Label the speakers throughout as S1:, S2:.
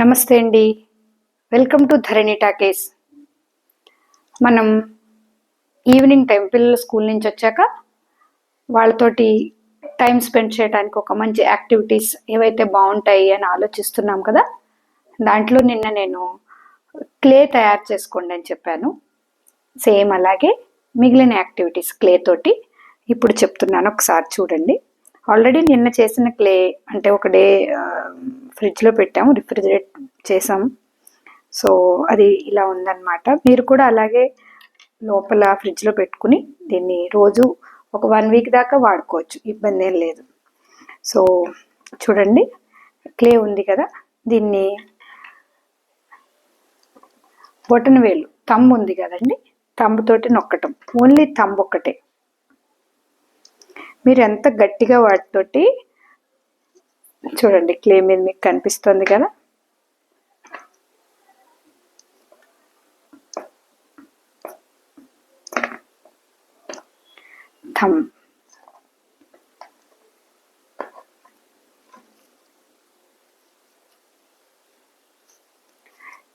S1: నమస్తే అండి. Welcome to Dharani talkies. మనం ఈవినింగ్ టైం పిల్లలు స్కూల్ నుంచి వచ్చాక వాళ్ళతోటి టైం స్పెండ్ చేయడానికి ఒక మంచి యాక్టివిటీస్ ఏవైతే బాగుంటాయి అని ఆలోచిస్తున్నాం కదా దాంట్లో నిన్న నేను క్లే తయారు చేసుకోండి అని చెప్పాను. సేమ్ అలాగే మిగిలిన యాక్టివిటీస్ క్లే తోటి ఇప్పుడు చెప్తున్నాను. ఒకసారి చూడండి. ఆల్రెడీ నిన్న చేసిన క్లే అంటే ఒక డే ఫ్రిడ్జ్లో పెట్టాము రిఫ్రిజిరేట్ చేసాం సో అది ఇలా ఉందన్నమాట. మీరు కూడా అలాగే లోపల ఫ్రిడ్జ్లో పెట్టుకుని దీన్ని రోజు ఒక వన్ వీక్ దాకా వాడుకోవచ్చు ఇబ్బంది ఏం లేదు. సో చూడండి క్లే ఉంది కదా దీన్ని బొటన వేలు తమ్ ఉంది కదండి తమ్ముతోటి నొక్కటం ఓన్లీ తమ్ము ఒక్కటే. మీరు ఎంత గట్టిగా వాటితోటి చూడండి క్లే మీద మీకు కనిపిస్తుంది కదా? థమ్.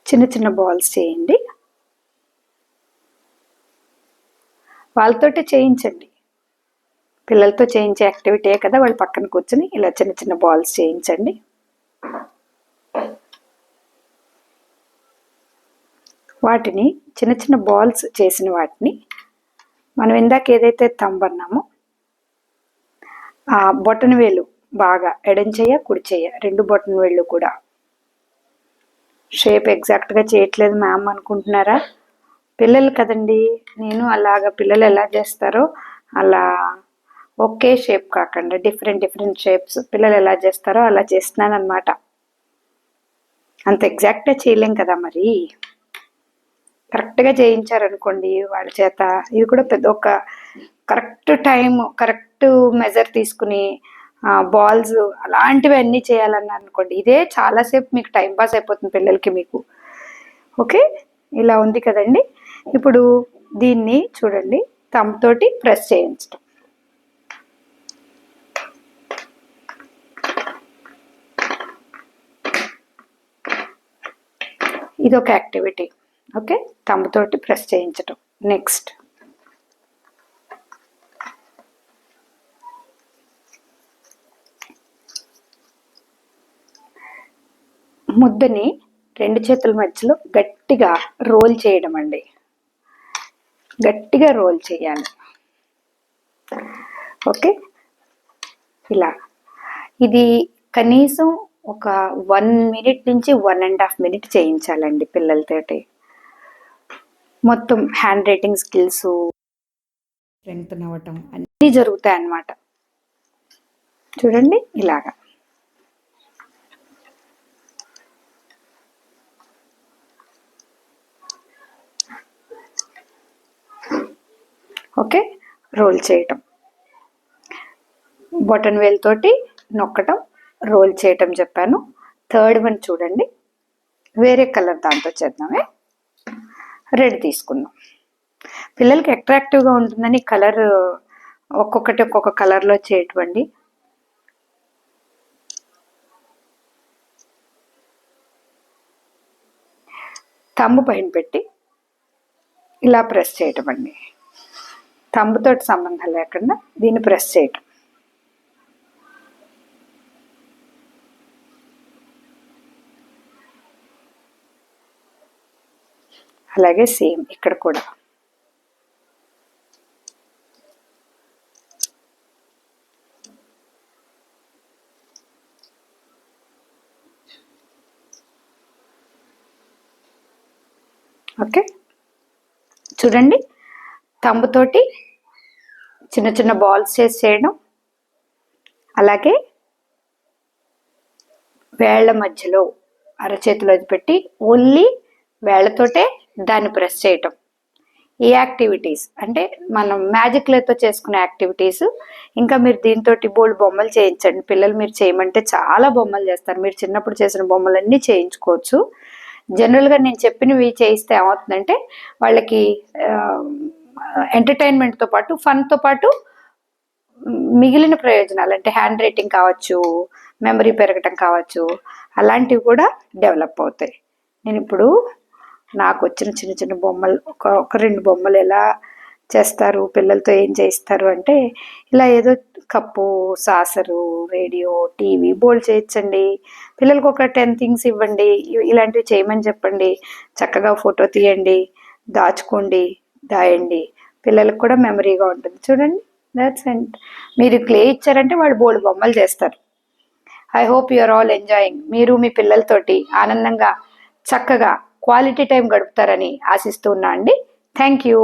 S1: చిన్న చిన్న బాల్స్ చేయండి. వాళ్ళతో చేయించండి. పిల్లలతో చేయించే యాక్టివిటీ కదా వాళ్ళు పక్కన కూర్చొని ఇలా చిన్న చిన్న బాల్స్ చేయించండి. వాటిని చిన్న చిన్న బాల్స్ చేసిన వాటిని మనం ఇందాక ఏదైతే తంబన్నామో ఆ బొటన్ వేలు బాగా ఎడం చెయ్య కుడి రెండు బొటన్ వేళ్ళు కూడా. షేప్ ఎగ్జాక్ట్గా చేయట్లేదు మ్యామ్ అనుకుంటున్నారా? పిల్లలు కదండి నేను అలాగ పిల్లలు ఎలా చేస్తారో అలా ఒకే షేప్ కాకుండా. డిఫరెంట్ డిఫరెంట్ షేప్స్ పిల్లలు ఎలా చేస్తారో అలా చేస్తున్నాను అనమాట అంత ఎగ్జాక్ట్గా చేయలేం కదా మరి. కరెక్ట్గా చేయించారనుకోండి వాళ్ళ చేత. ఇది కూడా పెద్ద ఒక కరెక్ట్ టైం కరెక్ట్ మెజర్ తీసుకుని బాల్స్ అలాంటివి అన్నీ చేయాలన్నారు అనుకోండి. ఇదే చాలాసేపు మీకు టైం పాస్ అయిపోతుంది పిల్లలకి మీకు. ఓకే ఇలా ఉంది కదండి. ఇప్పుడు దీన్ని చూడండి. తమతోటి ప్రెస్ చేయించడం ఇది ఒక యాక్టివిటీ. ఓకే? తమ్ముతోటి ప్రెస్ చేయించటం. నెక్స్ట్. ముద్దని రెండు చేతుల మధ్యలో గట్టిగా రోల్ చేయడం అండి. గట్టిగా రోల్ చేయాలి. ఓకే? ఇలా. ఇది కనీసం ఒక వన్ మినిట్ నుంచి వన్ అండ్ హాఫ్ మినిట్ చేయించాలండి పిల్లలతోటి. మొత్తం హ్యాండ్ రైటింగ్ స్కిల్స్ స్ట్రెంగ్త్ అవ్వటం అన్నీ జరుగుతాయి అన్నమాట చూడండి ఇలాగా. ఓకే రోల్ చేయటం. బటన్ వేల్ తోటి నొక్కటం. రోల్ చేయటం చెప్పాను. థర్డ్ వన్ చూడండి. వేరే కలర్ దాంతో చేద్దామే. రెడ్ తీసుకుందాం. పిల్లలకి అట్రాక్టివ్గా ఉంటుందని కలర్ ఒక్కొక్కటి ఒక్కొక్క కలర్లో చేయటండి తంబు పైన పెట్టి ఇలా ప్రెస్ చేయటం అండి తంబుతోటి సంబంధం లేకుండా దీన్ని ప్రెస్ చేయటం. అలాగే సేమ్ ఇక్కడ కూడా. ఓకే. చూడండి. తంబుతోటి చిన్న చిన్న బాల్స్ చేసి చేయడం. అలాగే వేళ్ళ మధ్యలో అరచేతిలో పెట్టి ఓన్లీ వేళ్ళతోటే దాన్ని ప్రెస్ చేయటం. ఈ యాక్టివిటీస్ అంటే మనం మ్యాజిక్లతో చేసుకునే యాక్టివిటీస్ ఇంకా మీరు దీంతో బోల్డ్ బొమ్మలు చేయించండి. పిల్లలు మీరు చేయమంటే చాలా బొమ్మలు చేస్తారు. మీరు చిన్నప్పుడు చేసిన బొమ్మలన్నీ చేయించుకోవచ్చు. జనరల్గా నేను చెప్పినవి చేయిస్తే ఏమవుతుందంటే వాళ్ళకి ఎంటర్టైన్మెంట్తో పాటు ఫన్తో పాటు మిగిలిన ప్రయోజనాలు అంటే హ్యాండ్ రైటింగ్ కావచ్చు మెమరీ పెరగటం కావచ్చు అలాంటివి కూడా డెవలప్ అవుతాయి. నేను ఇప్పుడు నాకు వచ్చిన చిన్న చిన్న బొమ్మలు ఒక ఒక రెండు బొమ్మలు ఎలా చేస్తారు పిల్లలతో ఏం చేయిస్తారు అంటే ఇలా ఏదో కప్పు సాసరు రేడియో టీవీ బోల్డ్ చేయొచ్చండి. పిల్లలకు ఒక టెన్ థింగ్స్ ఇవ్వండి ఇలాంటివి చేయమని చెప్పండి. చక్కగా ఫోటో తీయండి దాచుకోండి దాయండి. పిల్లలకు కూడా మెమరీగా ఉంటుంది. చూడండి దాట్స్ అండ్ మీరు క్లే ఇచ్చారంటే వాళ్ళు బోల్డ్ బొమ్మలు చేస్తారు. I hope you are all enjoying మీరు మీ పిల్లలతోటి ఆనందంగా చక్కగా క్వాలిటీ టైం గడుపుతారని ఆశిస్తూ ఉన్నా అండి. Thank you